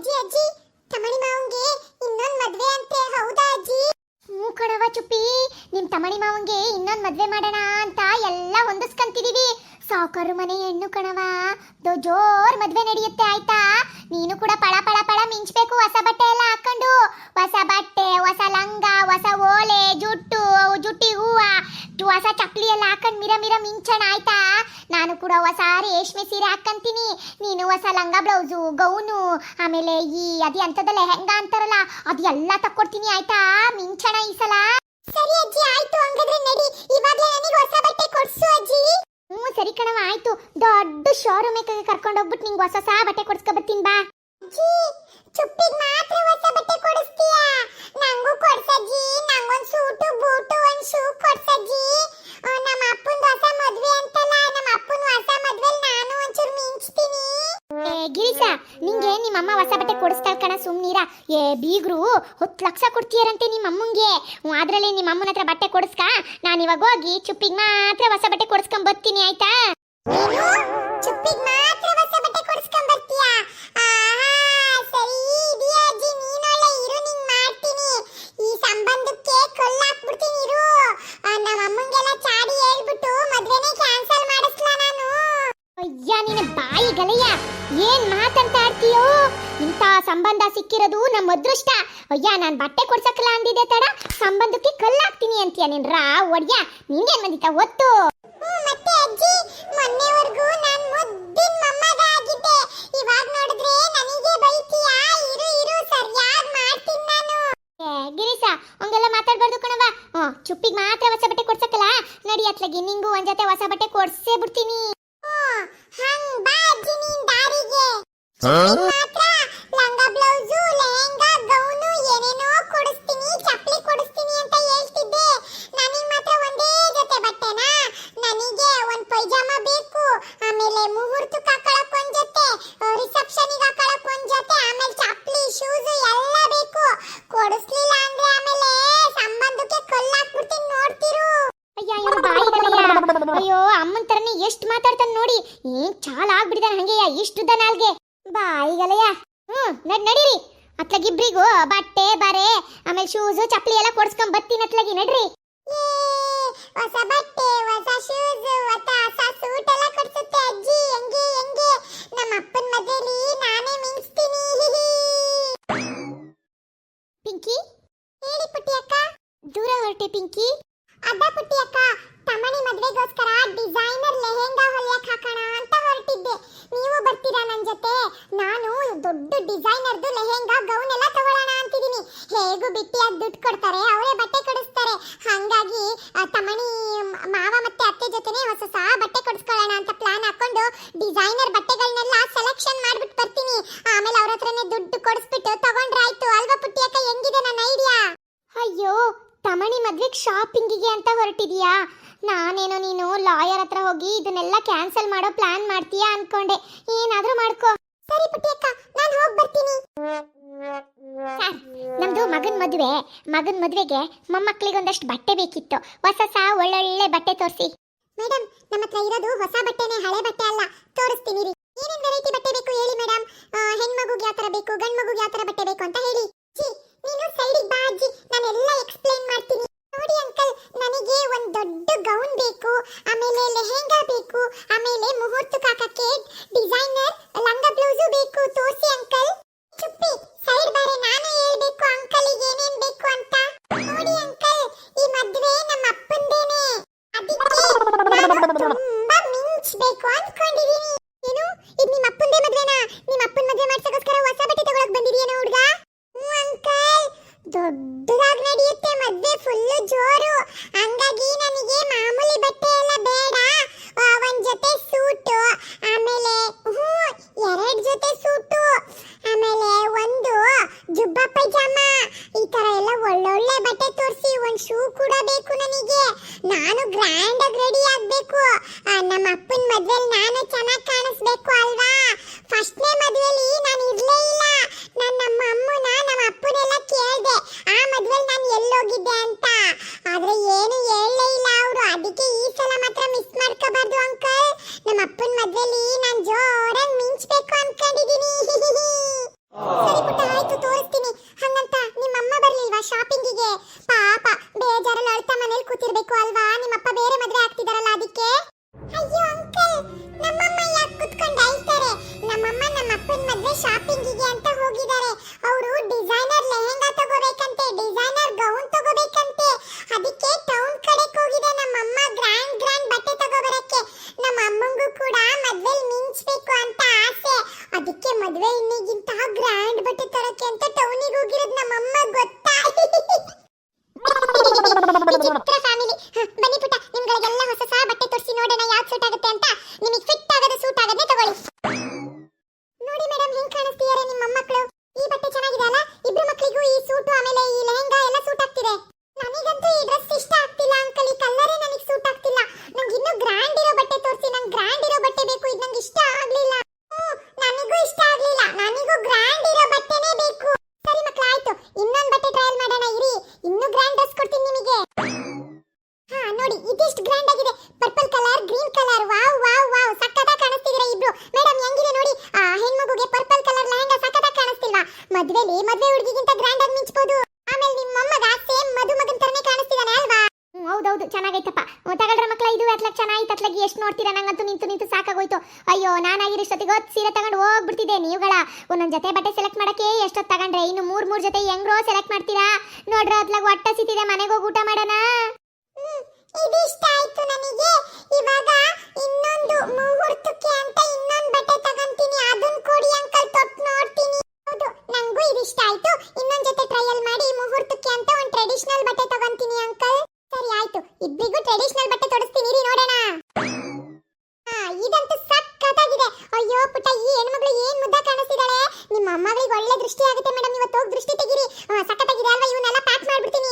ಅಜ್ಜಿ ಅಜ್ಜಿ, ತಮಣಿ ಮಾವಂಗೆ ಇನ್ನೊಂದ್ ಮದ್ವೆ ಅಂತೆ, ಹೌದಾ ಅಜ್ಜಿ? ಹ್ಞೂ ಚುಪ್ಪಿ, ನಿಮ್ ತಮಣಿ ಮಾವಂಗೆ ಇನ್ನೊಂದ್ ಮದ್ವೆ ಮಾಡೋಣ ಅಂತ ಎಲ್ಲ ಹೊಂದಿಸ್ಕಂತಿದೀವಿ. ಸಾಕರು ಮನೆ ಹೆಣ್ಣು ಕಣವ ಜೋರ್ ಮದ್ವೆ ನಡೆಯುತ್ತೆ, ಆಯ್ತಾ? ನೀನು ಕೂಡ ಪಳ ಪಳ ಪಳ ಮಿಂಚ್ಬೇಕು ಹೊಸ ಬಟ್ಟೆ ಎಲ್ಲ ಹಾಕೊಂಡು ಹೊಸ ಬಟ್ಟೆ ಹೊಸ ಲಂಗ ಹೊಸ ಓಲೆ ಜುಟ್ಟು ಜುಟ್ಟಿ ಹೂವ ಹೊಸ ಚಪ್ಲಿ ಎಲ್ಲ ಹಾಕೊಂಡ್ ಮಿರ ಮಿರ ಮಿಂಚಣ ಆಯ್ತಾ ನಾನು ಕೂಡ ಹೊಸ ರೇಷ್ಮೆ ಸೀರೆ ಹಾಕ್ಕಂತೀನಿ. ನೀನು ಹೊಸ ಲಂಗ ಬ್ಲೌಸು, ಗೌನು, ಆಮೇಲೆ ಈ ಅದಿ ಅಂಥದ್ದೆಲ್ಲ ಹೆಂಗ ಅಂತಾರಲ್ಲ, ಅದು ಎಲ್ಲಾ ತಕ್ಕೊಡ್ತೀನಿ ಆಯ್ತಾ? ಮಿಂಚಣ ಈ ಸಲ. ಸರಿ ಅಜ್ಜಿ, ಆಯ್ತು, ಹಂಗಾದ್ರೆ ನಡಿ. ಇವಾಗಲೇ ನನಗೆ ಹೊಸ ಬಟ್ಟೆ ಕೊಡ್ಸು ಅಜ್ಜಿ. ಹ್ಞೂ, ಸರಿ ಕಣವ ಆಯ್ತು. ದೊಡ್ಡ ಶೋರೂಮ್ ಕರ್ಕೊಂಡು ಹೋಗ್ಬಿಟ್ಟು ನಿಂಗೆ ಹೊಸ ಹೊಸ ಬಟ್ಟೆ ಕೊಡ್ಸ್ಕೊ ಬರ್ತೀನಿ ಬಾ. ಅಜ್ಜಿ, ಚುಪ್ಪಿಗೆ ಮಾತ್ರ ಹೊಸ ಬಟ್ಟೆ ಕೊಡಿಸ್ತೀಯಾ? ನಂಗೂ ಕೊಡ್ಸಜ್ಜಿ ಏ ಬೀಗರು ಹತ್ತು ಲಕ್ಷ ಕೊಡ್ತೀಯರಂತೆ ನಿಮ್ಮ ಅಮ್ಮಂಗೆ ಅದರಲ್ಲಿ ನಿಮ್ಮ ಅಮ್ಮನ ಹತ್ರ ಬಟ್ಟೆ ಕೊಡಿಸ್ಕ? ನಾನು ಇವಾಗ ಹೋಗಿ ಚುಪ್ಪಿಗೆ ಮಾತ್ರ ಹೊಸ ಬಟ್ಟೆ ಕೊಡಿಸ್ಕೊಂಡ್ ಬರ್ತೀನಿ ಆಯ್ತಾ? ಚುಪ್ಪಿಗೆ ಮಾತ್ರ ಹೊಸ ಬಟ್ಟೆ ಕೊಡಿಸ್ಕೊಂಡ್ ಬರ್ತೀಯಾ? ಬಾಯಿ ಗಲೆಯ. ಏನ್ ಮಾತಾಡ್ತಾ ಆಡ್ತೀಯೋ ಇಂಥ ಸಂಬಂಧ ಸಿಕ್ಕಿರೋದು ನಮ್ಮ ಅದೃಷ್ಟ. ಅಯ್ಯ ನಾನು ಬಟ್ಟೆ ಕೊಡ್ಸಕ್ಕಲ್ಲ ಅಂದಿದ್ದೆ ತಡ. ಸಂಬಂಧಕ್ಕೆ ಕಲ್ಲಾಗ್ತೀನಿ ಅಂತೀಯ ನಿನ್ ರಾ ಒಡ್ಯ. ನಿಂಗೇನ್ ಬಂದಿತ್ತ ಒತ್ತು? ಮತ್ತೆ ಅಜ್ಜಿ ಮೊನ್ನೆವರೆಗೂ ನಾನು ಮುದ್ದಿನ ಮೊಮ್ಮಗ ಆಗಿದ್ದೆ. ಇವಾಗ ನೋಡಿದ್ರೆ ನನಗೆ ಬೈತೀಯಾ? ಇರು ಇರು ಸರಿಯಾಗಿ ಮಾಡ್ತೀನಿ ನಾನು. ಏ ಗಿರೀಶ ಹಂಗೆಲ್ಲ ಮಾತಾಡ್ಬಾರ್ದು ಕಣವ ಹ್ಞೂ ಚುಪ್ಪಿಗೆ ಮಾತ್ರ ಹೊಸ ಬಟ್ಟೆ ಕೊಡ್ಸಕ್ಕಲ್ಲ? ನಡಿ ಅತ್ಲಗಿ ನಿಂಗೂ ಒಂದ್ ಜೊತೆ ಹೊಸ ಬಟ್ಟೆ ಕೊಡ್ಸೇ ಬಿಡ್ತೀನಿ. ಹಂಗ್ ಬಾ ಅಜ್ಜಿ ನೀನ್ ದಾರಿಗೆ. ಬಾಯಿಗಲಯ್ಯ ಹ್ಞೂ ನಡಿ ನಡೀರಿ. ಅತ್ಲಗಿಬ್ರಿಗೂ ಬಟ್ಟೆ ಬರೆ ಆಮೇಲೆ ಶೂಸ್ ಚಪ್ಪಲಿ ಎಲ್ಲ ಕೊಡ್ಸ್ಕೊಂಡ್ ಬರ್ತೀನಿ ಅತ್ಲಗಿ ನಡ್ರಿ. ಹೊಸ ಬಟ್ಟೆ ಹೊಸ ಶೂಸ್ ಹೊಸ ಹೊಸ ಸೂಟ್ ಎಲ್ಲ ಕೊಡ್ಸುತ್ತೆ ಅಜ್ಜಿ. ಹೆಂಗೆ ಹೆಂಗೆ? ನಮ್ಮ ಅಪ್ಪನ ಮದುವೆಲಿ ನಾನೇ ಮಿಂಚ್ತೀನಿ. ಪಿಂಕಿ? ಹೇಳಿ ಪುಟ್ಟಿ ಅಕ್ಕ. ದೂರ ಹೊರಟೆ ಪಿಂಕಿ. ಅದ ಪುಟ್ಟಿ ಅಕ್ಕ ತಮ್ಮನಿ ಮದ್ವೆಗೋಸ್ಕರ ಡಿಸೈನರ್ ಲೆಹೆಂಗಾ ಹೊಲಿಯಕ್ ಹಾಕೋಣ ಅಂತ ಹೊರಟಿದ್ದೆ. ನೀವು ಬರ್ತೀರಾ ನನ್ನ ಜೊತೆ? ನಾನು ದೊಡ್ಡ ಡಿಸೈನರ್ದು ಲೆಹೆಂಗಾ ಗೌನ್ ಎಲ್ಲ ತಗೊಳ್ಳೋಣ ಅಂತಿದ್ದೀನಿ ಹೇಗೂ ಬಿಟ್ಟಿಯಾಗಿ ದುಡ್ಡು ಕೊಡ್ತಾರೆ, ಅವರೇ ಬಟ್ಟೆ ಕೊಡಿಸ್ತಾರೆ. ಹಾಗಾಗಿ ತಮಣಿ ಮಾವ ಮತ್ತೆ ಅತ್ತೆ ಜೊತೆನೇ ಹೊಸ ಹೊಸ ಬಟ್ಟೆ ಕೊಡಿಸ್ಕೊಳ್ಳೋಣ ಅಂತ ಪ್ಲಾನ್ ಹಾಕೊಂಡು ಡಿಸೈನರ್ ಬಟ್ಟೆಗಳನ್ನೆಲ್ಲ ಸೆಲೆಕ್ಷನ್ ಮಾಡ್ಬಿಟ್ಟು ಬರ್ತೀನಿ. ಆಮೇಲೆ ಅವ್ರ ಹತ್ರನೇ ದುಡ್ಡು ಕೊಡಿಸ್ಬಿಟ್ಟು ತಗೊಂಡ್ರಾಯ್ತು ಅಲ್ವಾ ಪುಟ್ಟಿ ಅಕ್ಕ ಹೆಂಗಿದೆ ನನ್ನ ಐಡಿಯಾ ಅಯ್ಯೋ ತಮಣಿ ಮದ್ವೆಗೆ ಶಾಪಿಂಗಿಗೆ ಅಂತ ಹೊರಟಿದ್ಯಾ? ನಾನೇನೋ ನೀನು ಲಾಯರ್ ಹತ್ರ ಹೋಗಿ ಇದನ್ನೆಲ್ಲ ಕ್ಯಾನ್ಸಲ್ ಮಾಡೋ ಪ್ಲಾನ್ ಮಾಡ್ತೀಯಾ ಅನ್ಕೊಂಡೆ. ಏನಾದ್ರೂ ಮಾಡ್ಕೋ. ಸರಿ ಪುಟ್ಟಿ ಅಕ್ಕ, ನಾನು ಹೋಗಿ ಬರ್ತೀನಿ. ನಮ್ದು ಮಗನ್ ಮದುವೆ. ಮಗನ್ ಮದುವೆಗೆ ಮೊಮ್ಮಕ್ಕಳಿಗೆ ಒಂದಷ್ಟು ಬಟ್ಟೆ ಬೇಕಿತ್ತು. ಹೊಸ ಒಳ್ಳೊಳ್ಳೆ ಬಟ್ಟೆ ತೋರಿಸಿ. ಮೇಡಮ್ ನಮ್ಮ ಹತ್ರ ಇರೋದು ಹೊಸ ಬಟ್ಟೆನೆ ಹಳೆ ಬಟ್ಟೆ ಅಲ್ಲ. ತೋರಿಸ್ತೀನಿ ರೀ. ಏನೇನ್ ವೆರೈಟಿ ಬಟ್ಟೆ ಬೇಕು ಹೇಳಿ ಮೇಡಮ್ ಹೆಣ್ಮಗುಗೆ ಯಾವ ತರ ಬೇಕು ಗಂಡ್ ಮಗುಗೆ ಯಾವ ತರ ಬಟ್ಟೆ ಬೇಕು ಅಂತ ಹೇಳಿ. ನೀನು ಸೈಡಿಗೆ ಬಾ ಅಜ್ಜಿ. ನಾನೆಲ್ಲ ಎಕ್ಸ್ಪ್ಲೇನ್ ಮಾಡ್ತೀನಿ. ಶಾಪಿಂಗಿಗೆ ಅಂತ ಹೋಗಿದ್ದಾರೆ. ಅವರು ಡಿಸೈನರ್ ಲೆಹೆಂಗಾ ತಗೋಬೇಕಂತೆ ಡಿಸೈನರ್ ಗೌನ್ ತಗೋಬೇಕಂತೆ. ಅದಕ್ಕೆ ಟೌನ್ ಕಡೆ ಹೋಗಿದೆ ನಮ್ಮ ಅಮ್ಮ ಗ್ರ್ಯಾಂಡ್ ಗ್ರ್ಯಾಂಡ್ ಬಟ್ಟೆ ತಗೋಬರಕ್ಕೆ. ನಮ್ಮ ಅಮ್ಮಂಗೂ ಕೂಡ ಮದ್ವೆ ಮಿಂಚಬೇಕು ಅಂತ ಆಸೆ. ಅದಕ್ಕೆ ಮದ್ವೆ ಇನ್ನಿಗಿಂತ ಗ್ರ್ಯಾಂಡ್ ಬಟ್ಟೆ ತರಕ್ಕೆ ಅಂತ ಟೌನಿಗೆ ಹೋಗಿರೋದು ನಮ್ಮ ಅಮ್ಮ ಗೊತ್ತಾ? ವಿಚಿತ್ರ ಫ್ಯಾಮಿಲಿ ಬನ್ನಿ ಪುಟ್ಟ, ನಿಮ್ಗಳಿಗೆಲ್ಲ ಹೊಸ ಹೊಸ ಬಟ್ಟೆ ತೋರಿಸಿ ನೋಡೋಣ. ಯಾವ್ದು ಸೂಟ್ ಆಗುತ್ತೆ ಅಂತ? ನಿಮಗೆ ಫಿಟ್ ಆಗೋದು ಸೂಟ್ ಆಗೋದೇ ತಗೊಳ್ಳಿ. ಹೆಂಗ್ ಕಾಣಿಸ್ತೀಯಾರೆ ನಿಮ್ಮ ಮೊಮ್ಮಕ್ಕಳು ಈ ಬಟ್ಟೆ ಚೆನ್ನಾಗಿದೆ ಅಲ್ಲ ಇಬ್ರು ಮಕ್ಕಳಿಗೂ ಈ ಸೂಟು ಆಮೇಲೆ ಈ ಲೆಹೆಂಗಾ ಎಲ್ಲ ಸೂಟ್ ಆಗ್ತಿದೆ ನನಗಂತೂ ಈ ಡ್ರೆಸ್ ಇಷ್ಟ ಆಗ್ತಿಲ್ಲ ಅಂಕಲ್ ಈ ಕಲರೇ ನನಗೆ ಸೂಟ್ ಆಗ್ತಿಲ್ಲ ನಂಗೆ ಇನ್ನೂ ಗ್ರ್ಯಾಂಡ್ ಇರೋ ಬಟ್ಟೆ ತೋರಿಸಿ ನಂಗೆ ಗ್ರ್ಯಾಂಡ್ ಇರೋ ಬಟ್ಟೆ ಬೇಕು ಇದು ನಂಗೆ ಇಷ್ಟ ಆಗ್ಲಿಲ್ಲ ಹ್ಮ್, ನನಗೂ ಇಷ್ಟ ಆಗ್ಲಿಲ್ಲ ನನಗೂ ಗ್ರ್ಯಾಂಡ್ ಇರೋ ಬಟ್ಟೆನೇ ಬೇಕು ಸರಿ ಮಕ್ಕಳು ಆಯ್ತು ಇನ್ನೊಂದು ಬಟ್ಟೆ ಟ್ರಯಲ್ ಮಾಡೋಣ ಇರಿ ಇನ್ನೂ ಗ್ರ್ಯಾಂಡ್ ಡ್ರೆಸ್ ಕೊಡ್ತೀನಿ ನಿಮಗೆ ಹಾ ನೋಡಿ ಇದಿಷ್ಟು ಗ್ರ್ಯಾಂಡ್ ಆಗಿದೆ purple colour green colour wow wow wow ಸಕ್ಕತ್ತಾಗಿ ಕಾಣಿಸ್ತಿದ್ದೀರಾ ಇಬ್ರು ಮೇಡಮ್ ಹೆಂಗಿದೆ ನೋಡಿ ಆ ಹೆಣ್ಮಗುಗೆ ಪರ್ಪಲ್ ಕಲರ್ ಲೆಹಂಗಾ ಸಕ್ಕತ್ತಾಗಿ ಕಾಣಿಸ್ತಿಲ್ವಾ ಮದ್ವೆಲಿ ಮದ್ವೆ ಹುಡುಗಿಗಿಂತ ಗ್ರ್ಯಾಂಡ್ ಆಗಿ ಮಿಂಚ್ಬೋದು ಆಮೇಲೆ ನಿಮ್ಮ ಮೊಮ್ಮಗ ಸೇಮ್ ಮಧು ಮಗನ್ ತರನೇ ಕಾಣಿಸ್ತಿದ್ದಾನೆ ಅಲ್ವಾ ಹೌದೌದು ಚೆನ್ನಾಗೈತಪ್ಪ. ತಗೊಳ್ರ ಮಕ್ಳ, ಇದು ಅತ್ಲಾಗ ಚೆನ್ನಾಗಿತ್ತು, ಅತ್ಲಾಗಿ ಎಷ್ಟು ನೋಡ್ತೀರಾ? ನಂಗಂತೂ ನಿಂತು ನಿಂತು ಸಾಕಾಗೋಯ್ತು. ಅಯ್ಯೋ ನಾನಾಗಿರೋಷ್ಟೊತ್ತಿಗೆ ಹೊತ್ತು ಸೀರೆ ತಗೊಂಡು ಹೋಗ್ಬಿಡ್ತಿದ್ದೆ ನೀವುಗಳ. ಒಂದೊಂದು ಜೊತೆ ಬಟ್ಟೆ ಸೆಲೆಕ್ಟ್ ಮಾಡಕ್ಕೆ ಎಷ್ಟೊತ್ತು ತಗೊಂಡ್ರೆ? ಇನ್ನು ಮೂರು ಮೂರು ಜೊತೆ ಹೆಂಗ್ರೋ ಸೆಲೆಕ್ಟ್ ಮಾಡ್ತೀರಾ? ನೋಡ್ರ ಅತ್ಲಾಗ ಒಟ್ಟ ಸಿತಿದೆ ಮನೆಗೆ ಹೋಗಿ ಊಟ ಮಾಡೋಣ. ಟ್ರೆಡಿಷನಲ್ ಬಟ್ಟೆ ತೊಡಿಸ್ತೀನಿ, ಇರಿ ನೋಡೋಣ. ಇದಂತೂ ಸಕ್ಕತ್ತಾಗಿದೆ ಅಯ್ಯೋ ಪುಟ್ಟ, ಈ ಹೆಣ್ಮಗಳು ಏನ್ ಮುದ್ದ ಕಾಣಿಸ್ತಿದ್ದಾಳೆ? ನಿಮ್ಮ ಅಮ್ಮಗಳಿಗೆ ಒಳ್ಳೆ ದೃಷ್ಟಿ ಆಗುತ್ತೆ ಮೇಡಮ್, ಇವತ್ತು ಹೋಗಿ ದೃಷ್ಟಿ ತೆಗಿರಿ. ಸಖತ್ತಾಗಿದೆ ಅಲ್ವಾ, ಇವನ್ನೆಲ್ಲ ಪ್ಯಾಕ್ ಮಾಡ್ಬಿಡ್ತೀನಿ.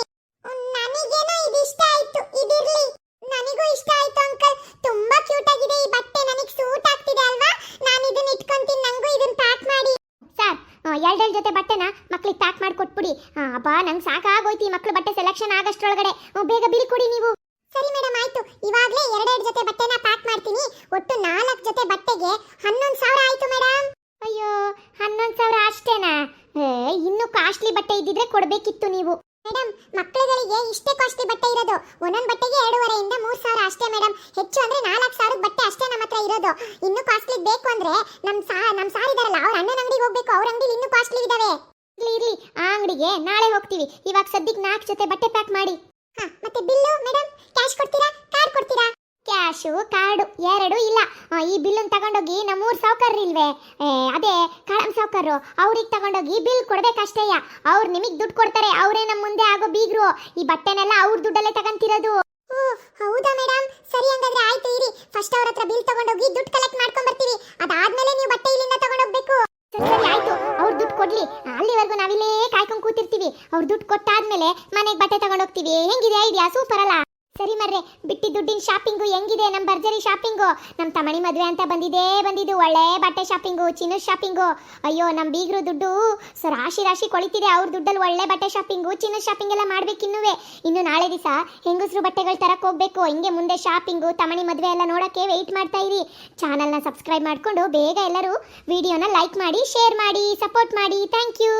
ನನಗೇನೋ ಇದು ಇಷ್ಟ ಆಯ್ತು, ಇದಿರ್ಲಿ. ನನಗೂ ಇಷ್ಟ ಆಯ್ತು, ಅಂಕಲ್. ತುಂಬಾ ಕ್ಯೂಟ್ ಆಗಿದೆ ಈ ಬಟ್ಟೆ, ನನಗೆ ಸೂಟ್ ಆಗ್ತಿದೆ ಅಲ್ವಾ? ನಾನು ಇದನ್ನ ಇಟ್ಕೊಂತೀನಿ, ನಂಗೂ ಇದನ್ನ ಪ್ಯಾಕ್ ಮಾಡಿ. ಸರ್ ಎರಡೆರಡು ಜೊತೆ ಬಟ್ಟೆನ ಮಕ್ಳಿಗೆ ಪ್ಯಾಕ್ ಮಾಡಿ ಕೊಟ್ಬಿಡಿ. ಅಬ್ಬಾ, ನಂಗೆ ಸಾಕಾಗೋಯ್ತು ಈ ಮಕ್ಳು ಬಟ್ಟೆ ಸೆಲೆಕ್ಷನ್ ಆಗಷ್ಟರೊಳಗಡೆ. ಬೇಗ ಬಿಲ್ ಕೊಡಿ ನೀವು ಸರಿ ಮೇಡಮ್ ಆಯ್ತು ಇವಾಗಲೇ ಎರಡೆರಡು ಜೊತೆ ಬಟ್ಟೆನ ಪ್ಯಾಕ್ ಮಾಡ್ತೀನಿ ಒಟ್ಟು ನಾಲ್ಕು ಜೊತೆ ಬಟ್ಟೆಗೆ ಹನ್ನೊಂದು ಸಾವಿರ ಆಯ್ತು ಮೇಡಮ್ ಅಯ್ಯೋ, ಹನ್ನೊಂದು ಸಾವಿರ ಅಷ್ಟೇನಾ? ಇನ್ನೂ ಕಾಸ್ಟ್ಲಿ ಬಟ್ಟೆ ಇದ್ದಿದ್ರೆ ಕೊಡಬೇಕಿತ್ತು ನೀವು. ಮೇಡಮ್ ಮಕ್ಕಳುಗಳಿಗೆ ಇಷ್ಟೇ ಕಾಸ್ಟ್ಲಿ ಬಟ್ಟೆ ಇರೋದು. ಒಂದೊಂದು ಬಟ್ಟೆಗೆ ಎರಡೂವರೆಯಿಂದ ಮೂರು ಸಾವಿರ ಅಷ್ಟೇ ಮೇಡಮ್ ಹೆಚ್ಚು ಅಂದ್ರೆ ನಾಲ್ಕು ಸಾವಿರದ ಬಟ್ಟೆ ಅಷ್ಟೇ ನಮ್ಮ ಹತ್ರ ಇರೋದು. ಇನ್ನೂ ಕಾಸ್ಟ್ಲಿ ಬೇಕು ಅಂದ್ರೆ ನಮ್ಮ ಸಾ ನಮ್ಮ ಸಾರ್ ಇದಾರಲ್ಲ, ಅವ್ರ ಅಣ್ಣನ ಅಂಗಡಿಗೆ ಹೋಗ್ಬೇಕು. ಅವ್ರ ಅಂಗಡಿಲಿ ಇನ್ನೂ ಕಾಸ್ಟ್ಲಿ ಇದಾವೆ. ಇರ್ಲಿ, ಇರಲಿ, ಆ ಅಂಗಡಿಗೆ ನಾಳೆ ಹೋಗ್ತೀವಿ. ಇವಾಗ ಸದ್ಯಕ್ಕೆ ನಾಲ್ಕು ಜೊತೆ ಬಟ್ಟೆ ಪ್ಯಾಕ್ ಮಾಡಿ. ಹಾ, ಮತ್ತೆ ಬಿಲ್ಲು ಮೇಡಮ್ ಕ್ಯಾಶ್ ಕೊಡ್ತೀರಾ? ಕಾರ್ಡ್ ಕೊಡ್ತೀರಾ? ಕ್ಯಾಶು ಕಾರ್ಡು ಎರಡು ಇಲ್ಲ. ಈ ಬಿಲ್ಲನ್ನು ತಗೊಂಡೋಗಿ ನಮ್ಮೂರು ಸಾವುಕಾರರು ಇಲ್ವೇ? ಅದೇ ಕಾಳಂ ಸಾವುಕಾರರು ಅವ್ರಿಗೆ ತಗೊಂಡೋಗಿ ಬಿಲ್ ಕೊಡ್ಬೇಕಷ್ಟೇಯ ಅವ್ರು ನಿಮಗೆ ದುಡ್ಡು ಕೊಡ್ತಾರೆ ಅವರೇ ನಮ್ಮ ಮುಂದೆ ಆಗೋ ಬೀಗ್ರು. ಈ ಬಟ್ಟೆನೆಲ್ಲ ಅವ್ರ ದುಡ್ಡಲ್ಲೇ ತಗೊಂತಿರೋದು. ಹೌದಾ ಮೇಡಮ್ ಸರಿ ಹಂಗಾದ್ರೆ ಆಯ್ತು ಇರಿ. ಫಸ್ಟ್ ಅವ್ರ ಹತ್ರ ಬಿಲ್ ತಗೊಂಡೋಗಿ ದುಡ್ಡು ಕಲೆಕ್ಟ್ ಮಾಡ್ಕೊಂಡ್ ಬರ್ತೀವಿ ಅದಾದ್ಮೇಲೆ ನೀವು ಬಟ್ಟೆ ಇಲ್ಲಿಂದ ತಗೊಂಡೋಗ್ಬೇಕು. ಸರಿ ಆಯ್ತು. ಅವ್ರು ದುಡ್ಡು ಕೊಡ್ಲಿ. ಅಲ್ಲಿವರೆಗೂ ನಾವಿಲ್ಲೇ ಕಾಯ್ಕೊಂಡು ಕೂತಿರ್ತೀವಿ. ಅವ್ರು ದುಡ್ಡು ಕೊಟ್ಟಾದ್ಮೇಲೆ ಮನೆಗೆ ಬಟ್ಟೆ ತಗೊಂಡೋಗ್ತೀವಿ. ಹೆಂಗಿದೆ ಐಡಿಯಾ? ಸೂಪರ್ ಅಲ್ಲ? ಸರಿ ಮರ್ರೆ ಬಿಟ್ಟಿ ದುಡ್ಡಿನ ಶಾಪಿಂಗು ಹೆಂಗಿದೆ? ನಮ್ಮ ಭರ್ಜರಿ ಶಾಪಿಂಗು ನಮ್ಮ ತಮಣಿ ಮದುವೆ ಅಂತ ಬಂದಿದೆ ಬಂದಿದ್ದು. ಒಳ್ಳೆ ಬಟ್ಟೆ ಶಾಪಿಂಗು ಚಿನ್ನ ಶಾಪಿಂಗು ಅಯ್ಯೋ ನಮ್ಮ ಬೀಗರು ದುಡ್ಡು ಸೊ ರಾಶಿ ರಾಶಿ ಕೊಳಿತಿದೆ. ಅವ್ರ ದುಡ್ಡಲ್ಲಿ ಒಳ್ಳೆ ಬಟ್ಟೆ ಶಾಪಿಂಗು ಚಿನ್ನ ಶಾಪಿಂಗ್ ಎಲ್ಲ ಮಾಡ್ಬೇಕಿನ್ನುವೆ ಇನ್ನು ನಾಳೆ ದಿವಸ ಹೆಂಗಸರು ಬಟ್ಟೆಗಳು ತರಕ್ಕೆ ಹೋಗ್ಬೇಕು. ಹಿಂಗೆ ಮುಂದೆ ಶಾಪಿಂಗು ತಮಣಿ ಮದುವೆ ಎಲ್ಲ ನೋಡೋಕ್ಕೆ ವೆಯ್ಟ್ ಮಾಡ್ತಾ ಇರಿ. ಚಾನಲ್ನ ಸಬ್ಸ್ಕ್ರೈಬ್ ಮಾಡಿಕೊಂಡು ಬೇಗ ಎಲ್ಲರೂ ವಿಡಿಯೋನ ಲೈಕ್ ಮಾಡಿ ಶೇರ್ ಮಾಡಿ ಸಪೋರ್ಟ್ ಮಾಡಿ. Thank you